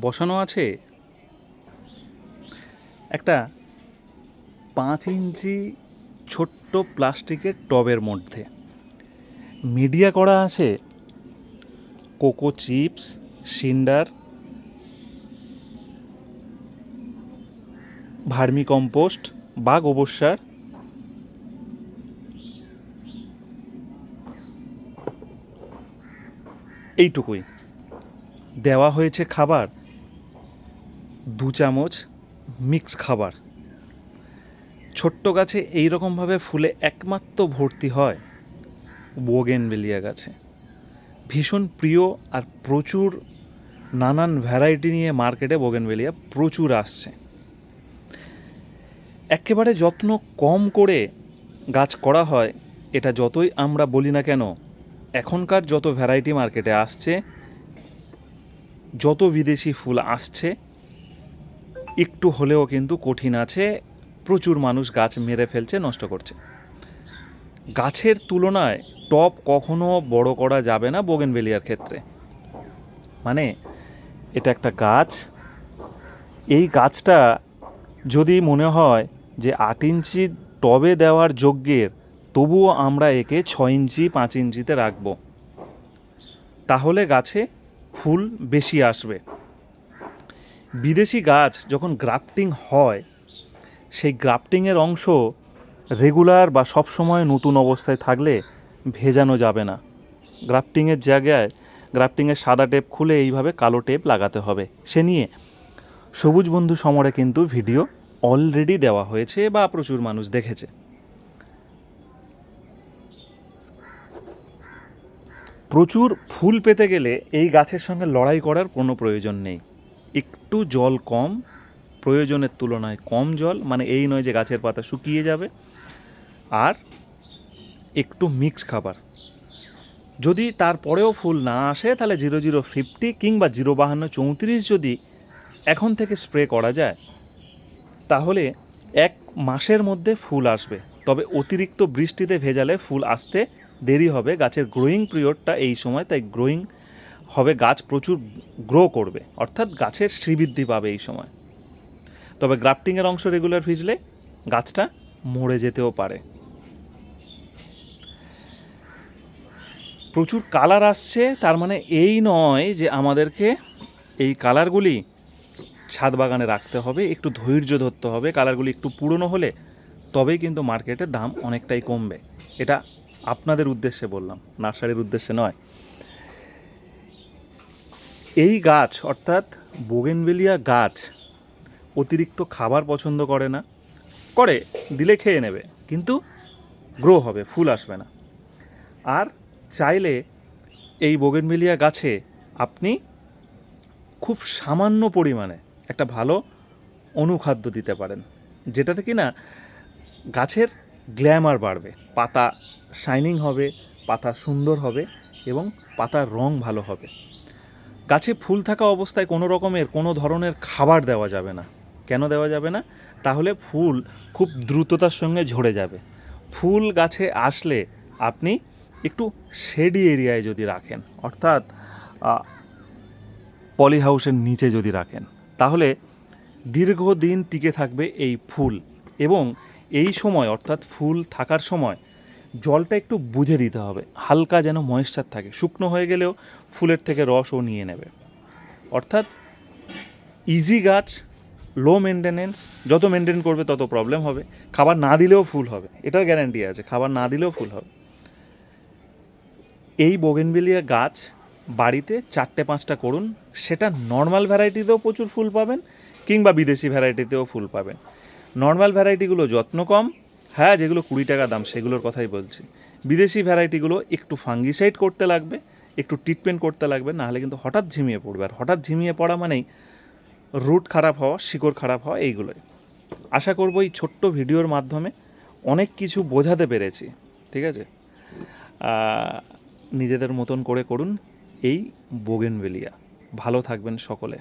বসানো আছে? একটা পাঁচ ইঞ্চি ছোট্ট প্লাস্টিকের টবের মধ্যে। মিডিয়া করা আছে coco chips, cinder, vermicompost বা গোবর সার। এইটুকুই। দেওয়া হয়েছে খাবার। দু চামচ মিক্স খাবার। ছোট্ট গাছে এই রকমভাবে ফুলে একমাত্র ভর্তি হয় বোগেনভেলিয়া গাছে। ভীষণ প্রিয় আর প্রচুর নানান ভ্যারাইটি নিয়ে মার্কেটে বোগেনভেলিয়া প্রচুর আসছে। একেবারে যত্ন কম করে গাছ করা হয়, এটা যতই আমরা বলি না কেন, এখনকার যত ভ্যারাইটি মার্কেটে আসছে, যত বিদেশি ফুল আসছে একটু হলেও কিন্তু কঠিন আছে। প্রচুর মানুষ গাছ মেরে ফেলছে, নষ্ট করছে। গাছের তুলনায় টপ কখনো বড় করা যাবে না বোগেনভেলিয়ার ক্ষেত্রে। মানে এটা একটা গাছ। এই গাছটা যদি মনে হয় যে আট ইঞ্চি টবে দেওয়ার যোগ্যের তবুও আমরা একে ছ ইঞ্চি, পাঁচ ইঞ্চিতে রাখব। তাহলে গাছে ফুল বেশি আসবে। বিদেশি গাছ যখন গ্রাফটিং হয়, সেই গ্রাফটিংয়ের অংশ রেগুলার বা সবসময় নতুন অবস্থায় থাকলে ভেজানো যাবে না। গ্রাফটিংয়ের জায়গায়, গ্রাফটিংয়ের সাদা টেপ খুলে এইভাবে কালো টেপ লাগাতে হবে। সে নিয়ে সবুজ বন্ধু সমরে কিন্তু ভিডিও অলরেডি দেওয়া হয়েছে বা প্রচুর মানুষ দেখেছে। প্রচুর ফুল পেতে গেলে এই গাছের সঙ্গে লড়াই করার কোনো প্রয়োজন নেই। একটু জল কম, প্রয়োজনের তুলনায় কম জল মানে এই নয় যে গাছের পাতা শুকিয়ে যাবে। আর একটু মিক্স খাবার। যদি তারপরেও ফুল না আসে, তাহলে জিরো জিরো ফিফটি কিংবা জিরো বাহান্ন চৌত্রিশ যদি এখন থেকে স্প্রে করা যায়, তাহলে এক মাসের মধ্যে ফুল আসবে। তবে অতিরিক্ত বৃষ্টিতে ভেজালে ফুল আসতে দেরি হবে। গাছের গ্রোয়িং পিরিয়ডটা এই সময়, তাই গ্রোয়িং হবে গাছ প্রচুর গ্রো করবে, অর্থাৎ গাছের শ্রীবৃদ্ধি পাবে এই সময়। তবে গ্রাফটিংয়ের অংশ রেগুলার ভিজলে গাছটা মরে যেতেও পারে। প্রচুর কালার আসছে, তার মানে এই নয় যে আমাদেরকে এই কালারগুলি ছাদ বাগানে রাখতে হবে, একটু ধৈর্য ধরতে হবে। কালারগুলি একটু পুরনো হলে তবেই কিন্তু মার্কেটে দাম অনেকটাই কমবে। এটা আপনাদের উদ্দেশ্যে বললাম, নার্সারির উদ্দেশ্যে নয়। এই গাছ, অর্থাৎ বোগেনভেলিয়া গাছ, অতিরিক্ত খাবার পছন্দ করে না। করে, দিলে খেয়ে নেবে, কিন্তু গ্রো হবে, ফুল আসবে না। আর চাইলে এই বোগেনভেলিয়া গাছে আপনি খুব সামান্য পরিমাণে একটা ভালো অনুখাদ্য দিতে পারেন, যেটাতে কি না গাছের গ্ল্যামার বাড়বে, পাতা শাইনিং হবে, পাতা সুন্দর হবে এবং পাতার রং ভালো হবে। গাছে ফুল থাকা অবস্থায় কোনো রকমের, কোনো ধরনের খাবার দেওয়া যাবে না। কেন দেওয়া যাবে না? তাহলে ফুল খুব দ্রুততার সঙ্গে ঝরে যাবে। ফুল গাছে আসলে আপনি একটু শেডি এরিয়ায় যদি রাখেন, অর্থাৎ পলি হাউসের নিচে যদি রাখেন, তাহলে দীর্ঘদিন টিকে থাকবে এই ফুল। এবং এই সময়, অর্থাৎ ফুল থাকার সময় জলটা একটু বুঝে দিতে হবে। হালকা যেন ময়েশ্চার থাকে। শুকনো হয়ে গেলেও ফুলের থেকে রসও নিয়ে নেবে। অর্থাৎ ইজি গাছ লো মেনটেনেন্স যত মেনটেন করবে তত প্রবলেম হবে। খাবার না দিলেও ফুল হবে। এটার গ্যারান্টি আছে। খাবার না দিলেও ফুল হবে। এই বোগেনবেলিয়া গাছ বাড়িতে চারটে পাঁচটা করুন। সেটা নর্মাল ভ্যারাইটিতেও প্রচুর ফুল পাবেন কিংবা বিদেশি ভ্যারাইটিতেও ফুল পাবেন। নর্মাল ভ্যারাইটিগুলো যত্ন কম হ্যাঁ যেগুলো কুড়ি টাকা দাম, সেগুলোর কথাই বলছি। বিদেশি ভ্যারাইটিগুলো একটু ফাঙ্গিসাইড করতে লাগবে, একটু ট্রিটমেন্ট করতে লাগবে নাহলে কিন্তু হঠাৎ ঝিমিয়ে পড়বে। আর হঠাৎ ঝিমিয়ে পড়া মানেই রুট খারাপ হওয়া, শিকড় খারাপ হওয়া, এইগুলোই। আশা করব এই ছোট্ট ভিডিওর মাধ্যমে অনেক কিছু বোঝাতে পেরেছি, ঠিক আছে? নিজেদের মতন করে করুন এই বোগেনভেলিয়া। ভালো থাকবেন সকলে।